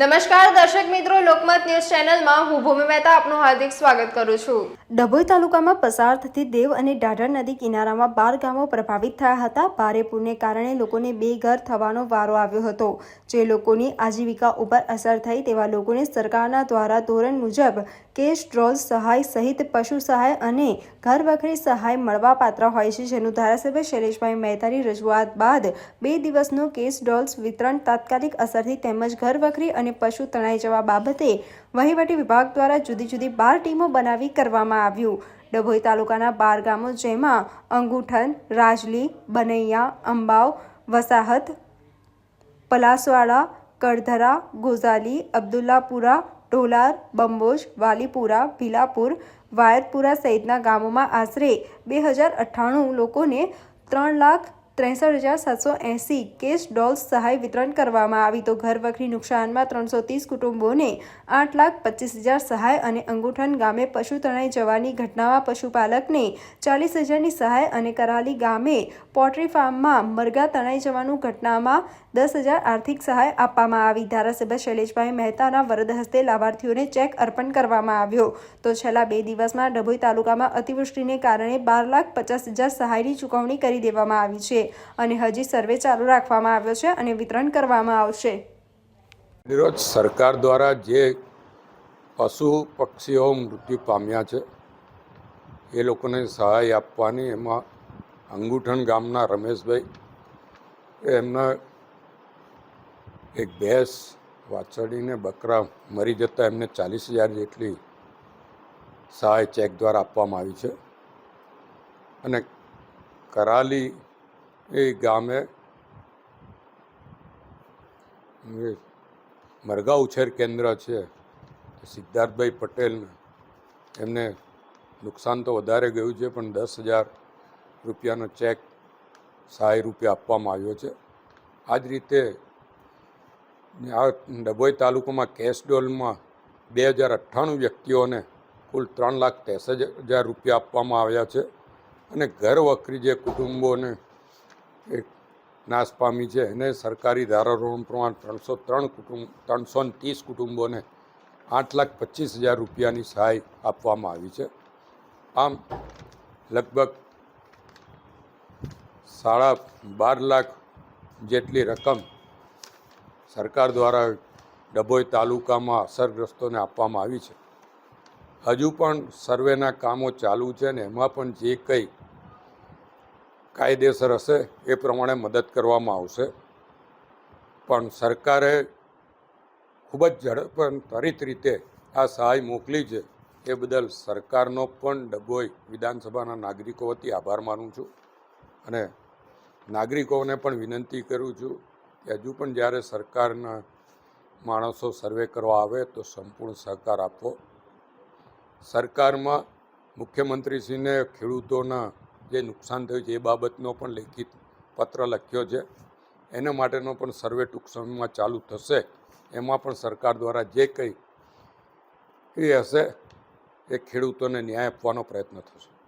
નમસ્કાર, દર્શક મિત્રો, લોકમત ન્યૂઝ ચેનલમાં હું ભૂમિ મહેતા આપનું હાર્દિક સ્વાગત કરું છું. ડભોઈ તાલુકામાં પસાર થતી દેવ અને ઢાઢર નદી કિનારામાં બાર ગામો પ્રભાવિત થયા હતા. ભારે પૂરને કારણે લોકોને બેઘર થવાનો વારો આવ્યો હતો. જે લોકોની આજીવિકા ઉપર અસર થઈ તેવા લોકોને સરકારના દ્વારા ધોરણ મુજબ કેશ ડ્રોલ સહાય સહિત પશુ સહાય અને ઘર વખરી સહાય મળવાપાત્ર હોય છે, જેનું ધારાસભ્ય શૈલેષભાઈ મહેતાની રજૂઆત બાદ બે દિવસનું કેશ ડ્રોલ્સ વિતરણ તાત્કાલિક અસરથી તેમજ ઘર વખરી અને પશુ તણાઈ જવા બાબતે વહીવટી વિભાગ દ્વારા જુદી જુદી બાર ટીમો બનાવી કરવામાં આવ્યું. ડભોઈ તાલુકાના બાર ગામો જેમાં અંગુઠન, રાજલી, બનૈયા, અંબાવ, વસાહત, પલાસવાડા, કડધરા, ગોઝાલી, અબ્દુલ્લાપુરા, ઢોલાર, બંબોજ, વાલીપુરા, ભીલાપુર, વાયરપુરા સહિતના ગામોમાં આશરે બે હજાર અઠ્ઠાણું લોકોને ત્રણ લાખ ત્રેસઠ હજાર સાતસો એંસી કેશ ડોલ્સ સહાય વિતરણ કરવામાં આવી તો ઘર વખરી નુકસાનમાં ત્રણસો ત્રીસ કુટુંબોને આઠ લાખ પચીસ હજાર સહાય અને અંગુઠન ગામે પશુ તણાઈ જવાની ઘટનામાં પશુપાલકને ચાલીસ હજારની સહાય અને કરાલી ગામે પોટ્રી ફાર્મમાં મરઘા તણાઈ જવાનું ઘટનામાં દસ હજાર આર્થિક સહાય આપવામાં આવી. ધારાસભ્ય શૈલેષભાઈ મહેતાના વરદ હસ્તે લાભાર્થીઓને ચેક અર્પણ કરવામાં આવ્યો. તો છેલ્લા બે દિવસમાં ડભોઈ તાલુકામાં અતિવૃષ્ટિને કારણે બાર લાખ પચાસ હજાર સહાયની ચૂકવણી કરી દેવામાં આવી છે. અને હજી સર્વે ચાલુ રાખવામાં આવ્યો છે અને વિતરણ કરવામાં આવશે. નિરોજ સરકાર દ્વારા જે પશુ પક્ષીઓ મૃત્યુ પામ્યા છે, એ લોકોને સહાય આપવાની એમાં અંગુઠણ ગામના રમેશભાઈ એમના એક ભેંસ વાછરડીને બકરા મરી જતાં એમને ચાલીસ હજાર જેટલી સહાય ચેક દ્વારા આપવામાં આવી છે. અને કરાલી એ ગામે મરઘા ઉછેર કેન્દ્ર છે. સિદ્ધાર્થભાઈ પટેલ એમને નુકસાન તો વધારે ગયું છે, પણ દસ હજાર રૂપિયાનો ચેક સહાય રૂપિયા આપવામાં આવ્યો છે. આ જ રીતે આ ડભોઈ તાલુકામાં કેશડોલમાં બે હજાર અઠ્ઠાણું વ્યક્તિઓને કુલ ત્રણ લાખ ત્રેસઠ હજાર રૂપિયા આપવામાં આવ્યા છે. અને ઘર વખરી જે કુટુંબોને નાશ પામી છે. એને સરકારી ધારાધોરણ પ્રમાણે ત્રણસો ત્રણ કુટુંબ, ત્રણસો ને ત્રીસ કુટુંબોને આઠ લાખ પચીસ હજાર રૂપિયાની સહાય આપવામાં આવી છે. આમ લગભગ સાડા બાર લાખ જેટલી રકમ સરકાર દ્વારા ડભોઈ તાલુકામાં અસરગ્રસ્તોને આપવામાં આવી છે. હજુ પણ સર્વેના કામો ચાલુ છે ને એમાં પણ જે કંઈ કાયદેસર હશે એ પ્રમાણે મદદ કરવામાં આવશે. પણ સરકારે ખૂબ જ ઝડપ ત્વરિત રીતે આ સહાય મોકલી છે એ બદલ સરકારનો પણ ડભોઈ વિધાનસભાના નાગરિકો વતી આભાર માનું છું. અને નાગરિકોને પણ વિનંતી કરું છું કે હજુ પણ જ્યારે સરકારના માણસો સર્વે કરવા આવે તો સંપૂર્ણ સહકાર આપવો. સરકારમાં મુખ્યમંત્રીશ્રીને ખેડૂતોના જે નુકસાન થયું છે એ બાબતનો પણ લેખિત પત્ર લખ્યો છે. એના માટેનો પણ સર્વે ટૂંક સમયમાં ચાલુ થશે. એમાં પણ સરકાર દ્વારા જે કંઈ એ હશે એ ખેડૂતોને ન્યાય આપવાનો પ્રયત્ન થશે.